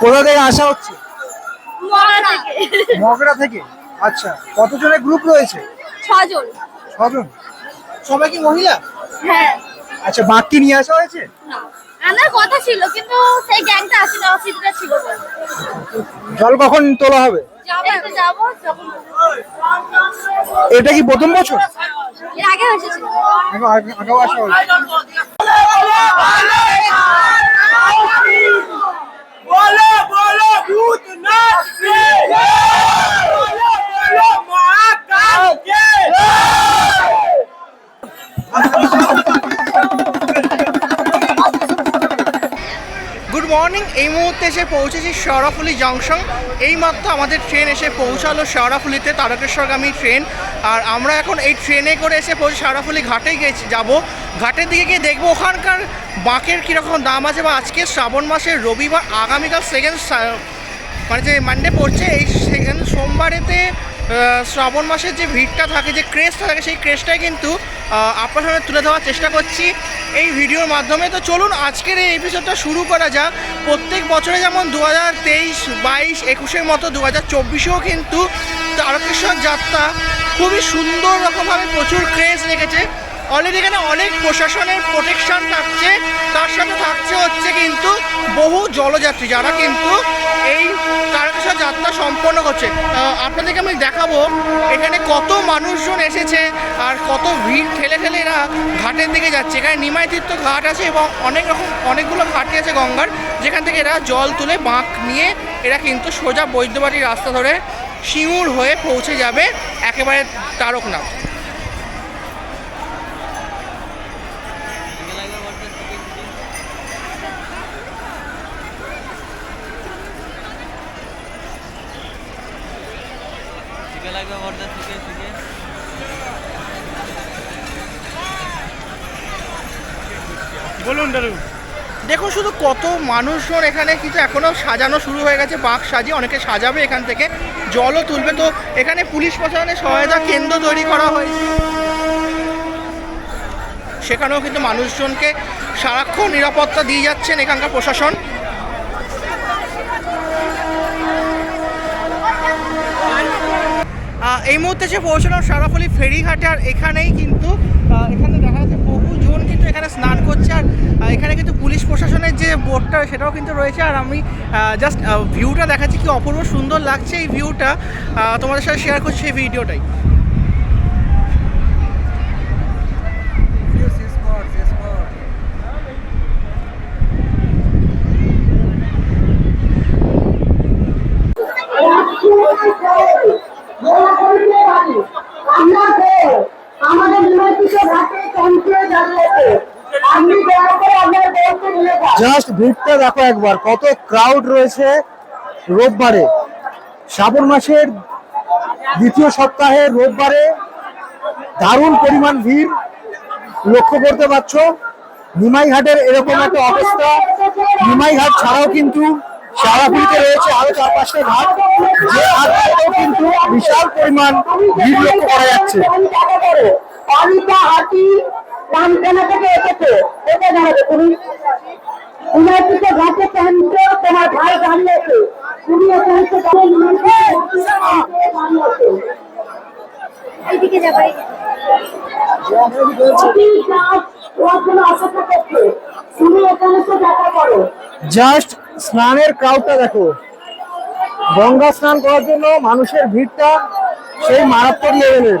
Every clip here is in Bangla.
কোথা থেকে আসা হচ্ছে মগরা থেকে মগরা থেকে আচ্ছা কতজনের গ্রুপ রয়েছে ছজন ছজন সবাই কি মহিলা হ্যাঁ আচ্ছা বাঘটি নিয়ে আসা হয়েছে না আমার কথা ছিল কিন্তু সেই গ্যাংটা আসলে অসুবিধা ছিল জল কখন তোলা হবে যাব যাব যখন এটা কি প্রথম বছর আগে এসেছিল আগেও আসা হয়েছে বলো বলো গুড মর্নিং এই মুহূর্তে এসে পৌঁছেছি শরাফুলি জংশন। এইমাত্র আমাদের ট্রেন এসে পৌঁছালো শরাফুলিতে তারকেশ্বরগামী ট্রেন আর আমরা এখন এই ট্রেনে করে এসে পৌঁছে শরাফুলি ঘাটে গেছি যাব। ঘাটের দিকে গিয়ে দেখব ওখানকার বাঁকের কীরকম দাম আছে বা আজকে শ্রাবণ মাসের রবিবার, আগামীকাল সেকেন্ড মানে যে মানডে পড়ছে, এই সেকেন্ড সোমবারেতে শ্রাবণ মাসের যে ভিড়টা থাকে, যে ক্রেজটা থাকে, সেই ক্রেজটাই কিন্তু আপনার সামনে তুলে ধরার চেষ্টা করছি এই ভিডিওর মাধ্যমে। তো চলুন, আজকের এই এপিসোডটা শুরু করা যাক। প্রত্যেক বছরে যেমন দু হাজার তেইশ, বাইশ, একুশের মতো দু হাজার চব্বিশেও কিন্তু তারকেশ্বর যাত্রা খুবই সুন্দর রকমভাবে প্রচুর ক্রেজ রেখেছে অলরেডি এখানে অনেক প্রশাসনের প্রোটেকশন থাকছে। তার সাথে থাকছে হচ্ছে কিন্তু বহু জলযাত্রী যারা কিন্তু এই তারকেশ্বর যাত্রা সম্পন্ন করছে। আপনাদেরকে আমি দেখাবো এখানে কত মানুষজন এসেছে আর কত ভিড় ঠেলে ঠেলে এরা ঘাটের দিকে যাচ্ছে। এখানে নিমাই তীর্থ ঘাট আছে এবং অনেক রকম অনেকগুলো ঘাটই আছে গঙ্গার। যেখান থেকে এরা জল তুলে বাঁক নিয়ে এরা কিন্তু সোজা বৈদ্যবাড়ির রাস্তা ধরে সিঙ্গুর হয়ে পৌঁছে যাবে একেবারে তারকনাথ। দেখুন, শুধু কত মানুষজন এখানে কিন্তু এখনও সাজানো শুরু হয়ে গেছে বাঘ সাজিয়ে অনেকে সাজাবে এখান থেকে, জলও তুলবে। তো এখানে পুলিশ প্রশাসনের সহায়তা কেন্দ্র তৈরি করা হয়েছে সেখানেও কিন্তু মানুষজনকে সারাক্ষণ নিরাপত্তা দিয়ে যাচ্ছেন এখানকার প্রশাসন। এই মুহূর্তে যে পৌঁছলাম সারাফলি ফেরিঘাটে, আর এখানেই কিন্তু এখানে দেখা যাচ্ছে বহুজন কিন্তু এখানে স্নান করছে, আর এখানে কিন্তু পুলিশ প্রশাসনের যে বোর্ডটা সেটাও কিন্তু রয়েছে, আর আমি জাস্ট ভিউটা দেখাচ্ছি কি অপূর্ব সুন্দর লাগছে এই ভিউটা তোমাদের সাথে শেয়ার করছি এই ভিডিওটাই আমাদের নিমন্ত্রিত ঘাটে পৌঁছে দাঁড়িয়েছে আপনি দয়া করে আপনার বউকে নিয়ে যান জাস্ট ভিড়টা দেখো একবার, কত ক্রাউড রয়েছে রোববারে। শ্রাবণ মাসের দ্বিতীয় সপ্তাহে রোববারে দারুণ পরিমাণ ভিড়, লক্ষ্য করতে পারছ। নিমাই ঘাটের এরকম একটা অবস্থা। নিমাই ঘাট ছাড়াও কিন্তু সারাপুরিতে রয়েছে আরও চার পাঁচটা ঘাট। যে ঘাটগুলোতেও কিন্তু বিশাল পরিমাণ ভিড় লক্ষ্য করা যাচ্ছে। অনিতা হাতি রামখানা থেকে এসেছে। এটা জানাবে তুমি তোমার ভাই দাঁড়িয়েছে তুমি পৌঁছে দাঁড়িয়েছে এইদিকে যাবাই অপেক্ষা করছে। তুমি এখানে তো দেখা করো জাস্ট স্নানের ক্রাউডটা দেখো। গঙ্গা স্নান করার জন্য মানুষের ভিড়টা সেই মারাত্মক লেভেলের।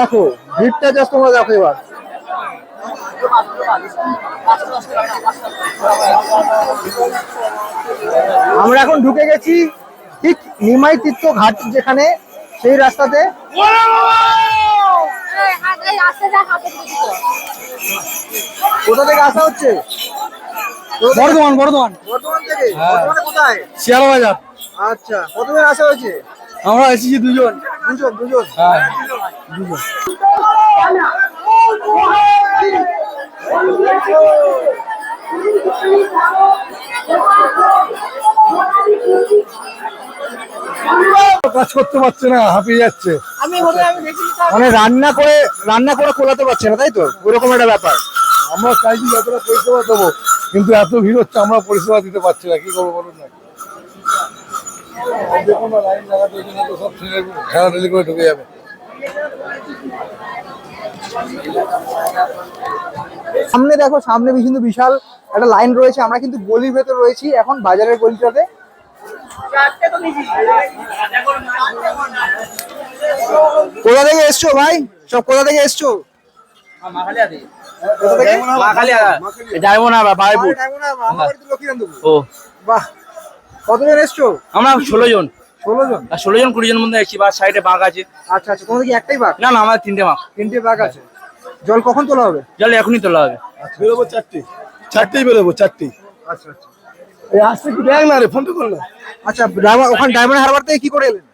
দেখো ভিড়টা জাস্ট তোমরা দেখো এবার। আমরা এখন ঢুকে গেছি ঠিক নিমাই তীর্থ ঘাট যেখানে সেই রাস্তাতে। কোথা থেকে আসা হচ্ছে? বর্ধমান বর্ধমান। বর্ধমান থেকে? কোথায়? শিয়ালা বাজার। আচ্ছা কতজন আসা হয়েছে? আমরা এসেছি দুজন। দুজন দুজন। হ্যাঁ। দুজন। কাজ করতে পারছে না হাঁপিয়ে যাচ্ছে। মানে রান্না করে রান্না করে কোলাতে পারছে না তাই তো? ওরকম একটা ব্যাপার। আমরা চাইছি যতটা পরিষেবা দেবো কিন্তু এত ভিড় হচ্ছে আমরা পরিষেবা দিতে পারছি না কি করব বলুন না? দেখুন না লাইন লাগাতে ওই তো সব ট্রেনের ঠেলাঠেলি করে ঢুকে যাবে সামনে দেখো সামনে কিন্তু বিশাল একটা লাইন রয়েছে আমরা কিন্তু গলির ভেতর রয়েছি এখন বাজারের গলিটাতে কোথা থেকে এসছো ভাই সব কোথা থেকে এসছো ডায়মন্ড। ও বাহ কতজন এসছো? আমরা ষোলো জন। ষোলো জন? আর ষোলো জন কুড়ি জন মধ্যে এসেছি বা সাইডে বাঘ আছে। আচ্ছা আচ্ছা তোমাদের কি একটাই বাঘ? না না আমাদের তিনটে মাছ তিনটে বাঘ আছে। জল কখন তোলা হবে? জল এখনই তোলা হবে। বেরোবো চারটে। চারটেই বেরোবো চারটেই আচ্ছা আচ্ছা। এই আসতে কি? দেখ না রে ফোনটা কর না আচ্ছা ওখানে ডায়মন্ড হারবার থেকে কি করে এলেন?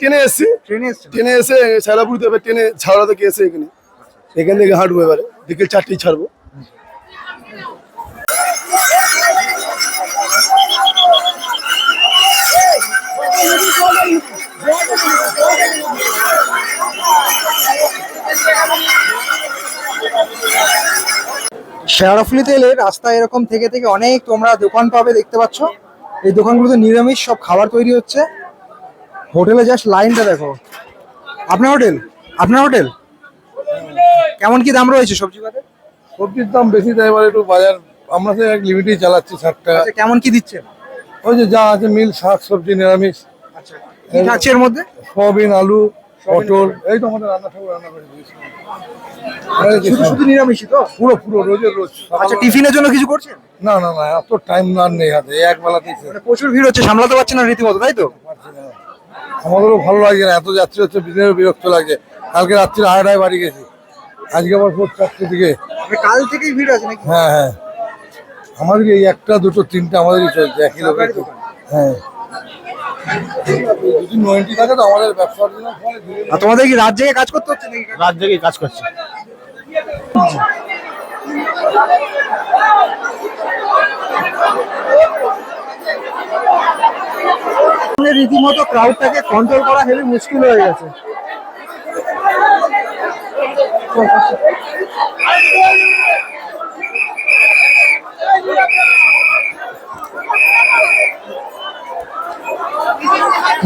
ট্রেনে এসছি। ট্রেনে এসছো ট্রেনে এসে সাইলাপুর থেকে ট্রেনে ছাড়া থেকে এসে এখানে। এখান থেকে হাঁটবো এবারে। বিকেল চারটেই ছাড়বো। শেয়ারফুলিতে এলে রাস্তা এরকম থেকে থেকে অনেক তোমরা দোকান পাবে দেখতে পাচ্ছ। এই দোকানগুলোতে নিরামিষ সব খাবার তৈরি হচ্ছে। হোটেলে জাস্ট লাইনটা দেখো। আপনার হোটেল? আপনার হোটেল? কেমন কি দাম রয়েছে সবজি বাজার সবজির দাম বেশি তাই এবার একটু বাজার আমরা এক লিমিটেই চালাচ্ছি ষাট টাকা। আচ্ছা কেমন কি দিচ্ছেন ওই যে যা আছে মিল শাক সবজি নিরামিষ। আচ্ছা এর মধ্যে? সয়াবিন আলু পটল এই তো আমাদের রান্না ঠাকুর রান্না করে দিয়েছি। শুধু শুধু নিরামিষই তো? পুরো পুরো রোজের রোজ। আচ্ছা টিফিনের জন্য কিছু করছেন? না না না এত টাইম না নেই হাতে এক বেলাতেই শেষ। মানে প্রচুর ভিড় হচ্ছে সামলাতে না রীতিমতো তাই তো? আমাদেরও ভালো লাগছে না এত যাত্রী হচ্ছে বিরক্ত লাগছে কালকে রাত্রি আড়াইটায় বাড়ি গেছি। আজকে আবার ভোর চারটে দিকে। মানে কাল থেকেই ভিড় আছে নাকি? হ্যাঁ হ্যাঁ। আমাদের এই একটা দুটো তিনটা আমাদেরই চলছে একই লোকের তো। হ্যাঁ। আর তোমাদের কি রাত জেগে কাজ করতে হচ্ছে নাকি? রাত জেগে কাজ করছি। সামনে রীতিমতো ক্রাউডটাকে কন্ট্রোল করা হেবি মুশকিল হয়ে গেছে।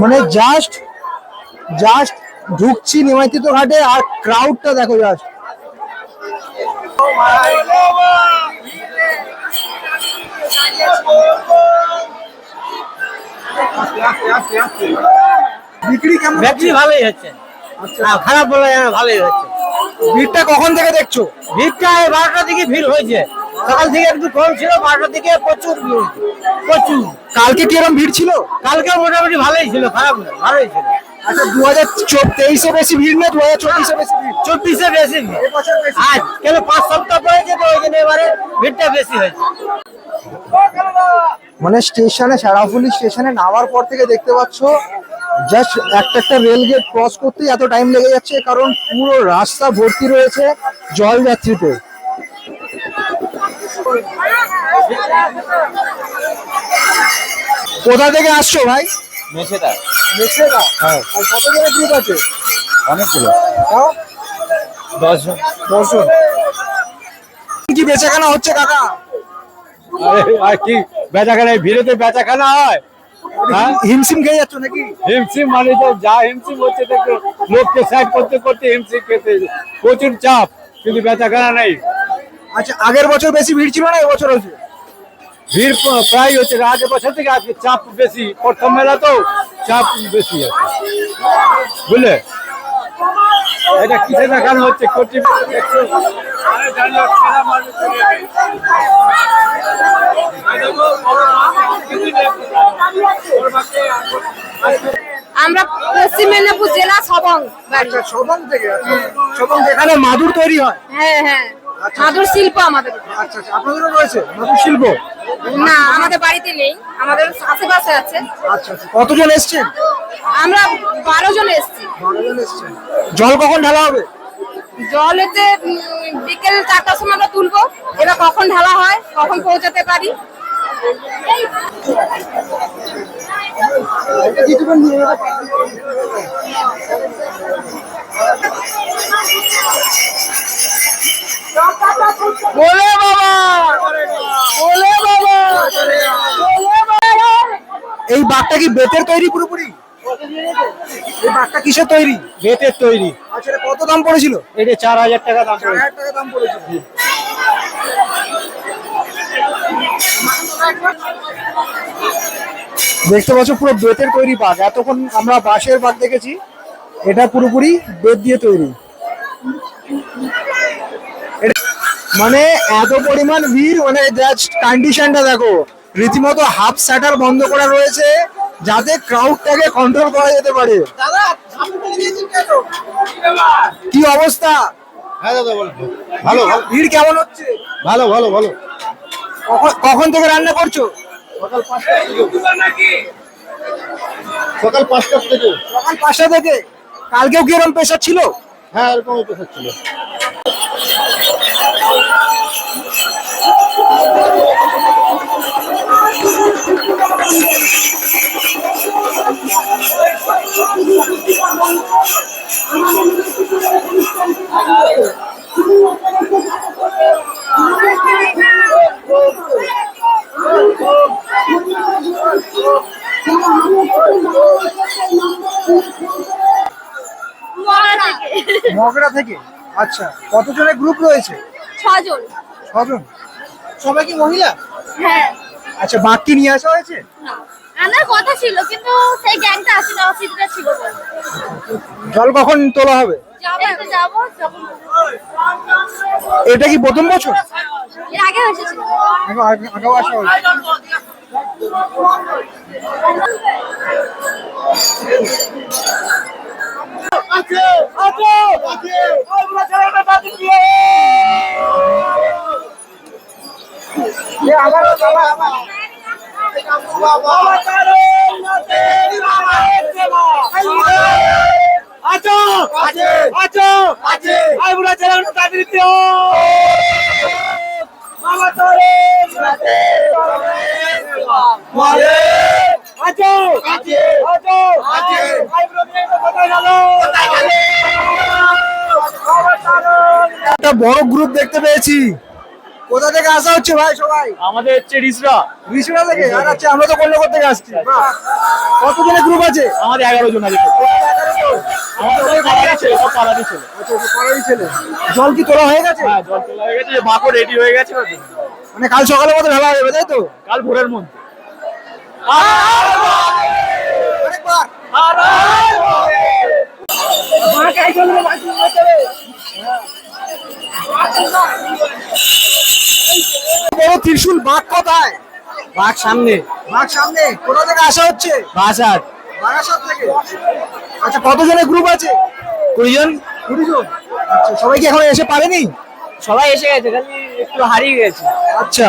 মানে জাস্ট জাস্ট ঢুকছি নিমাইতিত ঘাটে আর ক্রাউডটা দেখো জাস্ট বিক্রি কেমন ভালোই হচ্ছে। খারাপ বলা ভালোই হচ্ছে। ভিড়টা কখন থেকে দেখছ? ভিড়টা বারোটার দিকে ভিড় হয়েছে। সকাল থেকে একটু কম ছিল বারোটার দিকে প্রচুর ভিড় প্রচুর। কালকে কি এরকম ভিড় ছিল? কালকে মোটামুটি ভালোই ছিল খারাপ না ভালোই ছিল। আচ্ছা দু হাজার তেইশে বেশি ভিড় না দু হাজার চব্বিশে বেশি ভিড়? চব্বিশে বেশি আজ কেন পাঁচ সপ্তাহ ওই জন্য এবারে ভিড়টা বেশি হয়েছে। মানে স্টেশনে সারাফুলি স্টেশনে নামার পর থেকে দেখতে পাচ্ছ জাস্ট একটা একটা রেল গেট ক্রস করতেই এত টাইম লেগে যাচ্ছে কারণ পুরো রাস্তা ভর্তি রয়েছে জল যাত্রীতে। কোথা থেকে আসছো ভাই? মেছেদা। মেছেদা? হ্যাঁ। আর কত জনের গ্রুপ আছে? অনেকগুলো তাও দশ জন দর্শন কি বেচাকেনা হচ্ছে কাকা? আর কি বেচাখানা ভিড়েতে বেচাখানা হয়। হ্যাঁ? হিমসিম খেয়ে যাচ্ছ নাকি? হিমসিম মানে তো যা হিমসিম হচ্ছে দেখো লোককে সাইড করতে করতে হিমসিম খেতে প্রচুর চাপ কিন্তু বেচাখানা নেই। আচ্ছা আগের বছর বেশি ভিড় ছিল না এবছর হচ্ছে ভিড় প্রায় হচ্ছে আগের বছর থেকে আজকে চাপ বেশি। প্রথম মেলা তো চাপ বেশি আছে। বুঝলে? এটা কিসে দেখানো হচ্ছে কোটি আমরা পশ্চিম মেদিনীপুর জেলা সবং আচ্ছা সবং থেকে? সবং এখানে মাদুর তৈরি হয়। হ্যাঁ হ্যাঁ। মাদুর শিল্প আমাদের আচ্ছা আচ্ছা আপনাদেরও রয়েছে মাদুর শিল্প না আমাদের বাড়িতে নেই আমাদের আশেপাশে আছে আচ্ছা আচ্ছা কতজন এসছেন আমরা বারো জন এসেছি এসছেন জল কখন ঢালা হবে জল হচ্ছে বিকেল চারটার সময় আমরা তুলবো এবার কখন ঢালা হয় কখন পৌঁছাতে পারি বলে বাঘটা কি বেতের তৈরি পুরোপুরি? এই বাঘটা কিসের তৈরি? বেতের তৈরি। আচ্ছা এটা কত দাম পড়েছিল? এটা চার হাজার টাকা দাম পড়েছে। টাকা দাম পড়েছিল। দেখতে পাচ্ছ পুরো বেতের তৈরি বাঘ। এতক্ষণ আমরা বাঁশের বাঘ দেখেছি। এটা পুরোপুরি বেত দিয়ে তৈরি। মানে এত পরিমাণ ভিড় মানে জাস্ট কন্ডিশনটা দেখো। রীতিমতো হাফ শাটার বন্ধ করা রয়েছে যাতে ক্রাউডটাকে কন্ট্রোল করা যেতে পারে। কি অবস্থা? হ্যাঁ দাদা ভালো ভালো। ভিড় কেমন হচ্ছে? ভালো ভালো ভালো। কখন- কখন থেকে রান্না করছ? সকাল পাঁচটার থেকে। সকাল পাঁচটা থেকে? কালকেও কি এরকম প্রেশার ছিল? হ্যাঁ এরকমই পেশা ছিল। মগরা থেকে? আচ্ছা কতজনের গ্রুপ রয়েছে? ছজন। ছজন? সবাই কি মহিলা? হ্যাঁ। আচ্ছা বাঘটি নিয়ে আসা হয়েছে? না। আনার কথা ছিল কিন্তু সেই গ্যাংটা আসলে অসুবিধা ছিল জল কখন তোলা হবে? যাব যখন এটা কি প্রথম বছর? এর আগে এসেছিল। আগে- আগে- আগেও আসা হয়েছে। আছো আছে আছো আছে আই বুড়া চালানো তাদের দিও আছো আছে আছো আছে মামা তোরে একটা বড় গ্রুপ দেখতে পেয়েছি। কোথা থেকে আসা হচ্ছে ভাই সবাই? আমাদের হচ্ছে রিসরা। ঋষিরা থেকে? আর আচ্ছা আমরা তো কল্যাণ থেকে আসছি। বাহ। কতজনের গ্রুপ আছে? আমাদের এগারো জন আছে। আচ্ছা আচ্ছা, জল কি তোলা হয়ে গেছে? হ্যাঁ জল তোলা হয়ে গেছে বাঁকও রেডি হয়ে গেছে। মানে কাল সকালের মধ্যে ঢালা হবে তাই তো? কাল ভোরের মধ্যে। আরেকবার। বড় ত্রিশুল বাঘ কোথায়? বাঘ সামনে। বাঘ সামনে। কোথা থেকে আসা হচ্ছে? বাসার বারাসাত থেকে। আচ্ছা কতজনের গ্রুপ আছে? কুড়িজন। কুড়ি জন আচ্ছা সবাই কি এখন এসে পারেনি? সবাই এসে গেছে খালি একটু হারিয়ে গেছে। আচ্ছা।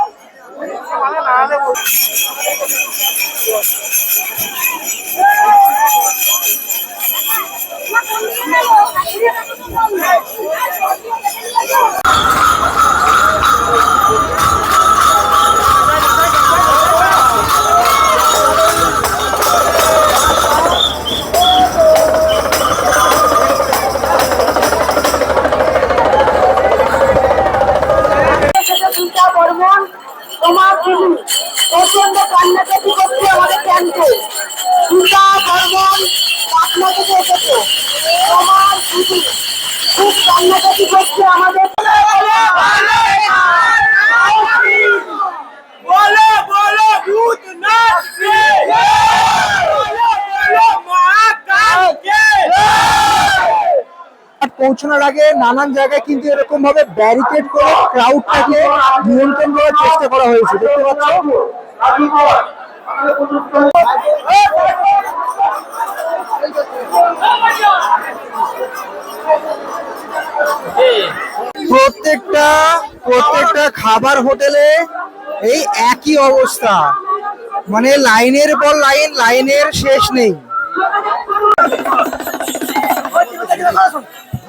não fala nada. Eu... পৌঁছানোর আগে নানান জায়গায় কিন্তু এরকম ভাবে ব্যারিকেড করে ক্রাউডটাকে নিয়ন্ত্রণ করার চেষ্টা করা হয়েছে। দেখতে পাচ্ছ? প্রত্যেকটা প্রত্যেকটা খাবার হোটেলে এই একই অবস্থা। মানে লাইনের পর লাইন, লাইনের শেষ নেই।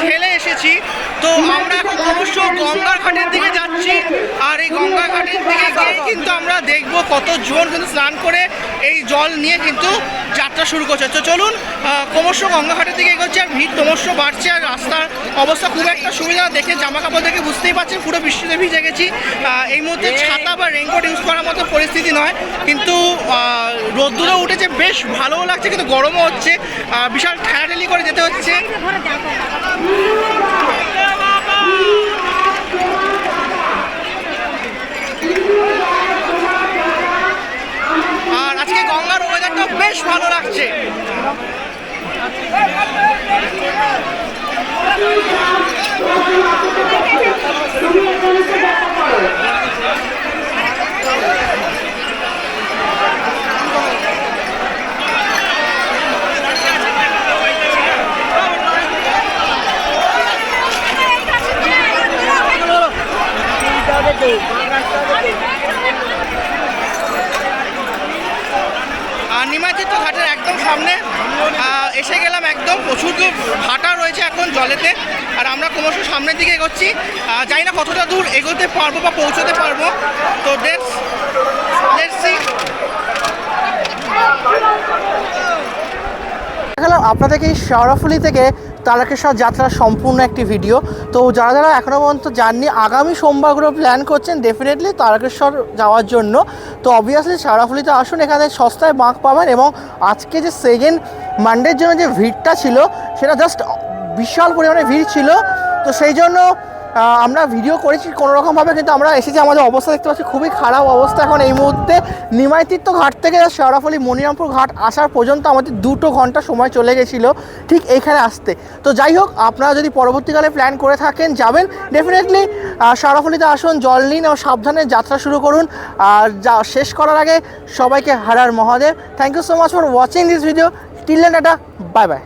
ঠেলে এসেছি তো আমরা এখন গঙ্গার ঘাটের দিকে যাচ্ছি আর এই গঙ্গা দিকে কিন্তু আমরা দেখব কত জন কিন্তু স্নান করে এই জল নিয়ে কিন্তু যাত্রা শুরু করছে তো চলুন ক্রমশ গঙ্গা ঘাটের দিকে এগোচ্ছে আর ভিড় ক্রমশ বাড়ছে আর রাস্তার অবস্থা খুব একটা সুবিধা দেখে জামা কাপড় দেখে বুঝতেই পারছেন পুরো বৃষ্টিতে ভিজে গেছি। এই মুহূর্তে ছাতা বা রেনকোট ইউজ করার মতো পরিস্থিতি নয় কিন্তু রোদ্দুরও উঠেছে বেশ ভালোও লাগছে কিন্তু গরমও হচ্ছে। বিশাল ঠেলাঠেলি করে যেতে হচ্ছে। আর আজকে গঙ্গার ওয়েদারটা বেশ ভালো লাগছে। আর নিমাচিত ঘাটের একদম সামনে এসে গেলাম একদম, প্রচুর ভাটা রয়েছে এখন জলেতে। আর আমরা ক্রমশ সামনের দিকে এগোচ্ছি। জানি না কতটা দূর এগোতে পারব বা পৌঁছতে পারব। তো লেটস লেটস সি আপনাদেরকে শেওড়াফুলি থেকে তারকেশ্বর যাত্রার সম্পূর্ণ একটি ভিডিও। তো যারা যারা এখনও পর্যন্ত যাননি, আগামী সোমবারগুলো প্ল্যান করছেন ডেফিনেটলি তারকেশ্বর যাওয়ার জন্য। তো অবভিয়াসলি শেওড়াফুলিতে আসুন, এখানে সস্তায় বাঁক পাবেন এবং আজকে যে সেকেন্ড মানডের জন্য যে ভিড়টা ছিল, সেটা জাস্ট বিশাল পরিমাণে ভিড় ছিল। তো সেই জন্য আমরা ভিডিও করেছি কোনো রকমভাবে কিন্তু আমরা এসেছি, আমাদের অবস্থা দেখতে পাচ্ছি খুবই খারাপ অবস্থা। এখন এই মুহূর্তে নিমাইতীর্থ ঘাট থেকে শেওড়াফলি মনিরামপুর ঘাট আসার পর্যন্ত আমাদের দুটো ঘণ্টা সময় চলে গেছিল, ঠিক এইখানে আসতে। তো যাই হোক, আপনারা যদি পরবর্তীকালে প্ল্যান করে থাকেন, যাবেন ডেফিনেটলি শেওড়াফলিতে আসুন, জল নিন এবং সাবধানে যাত্রা শুরু করুন। আর যা, শেষ করার আগে সবাইকে হারার Mahadev. Thank you so much for watching this video till tata bye bye.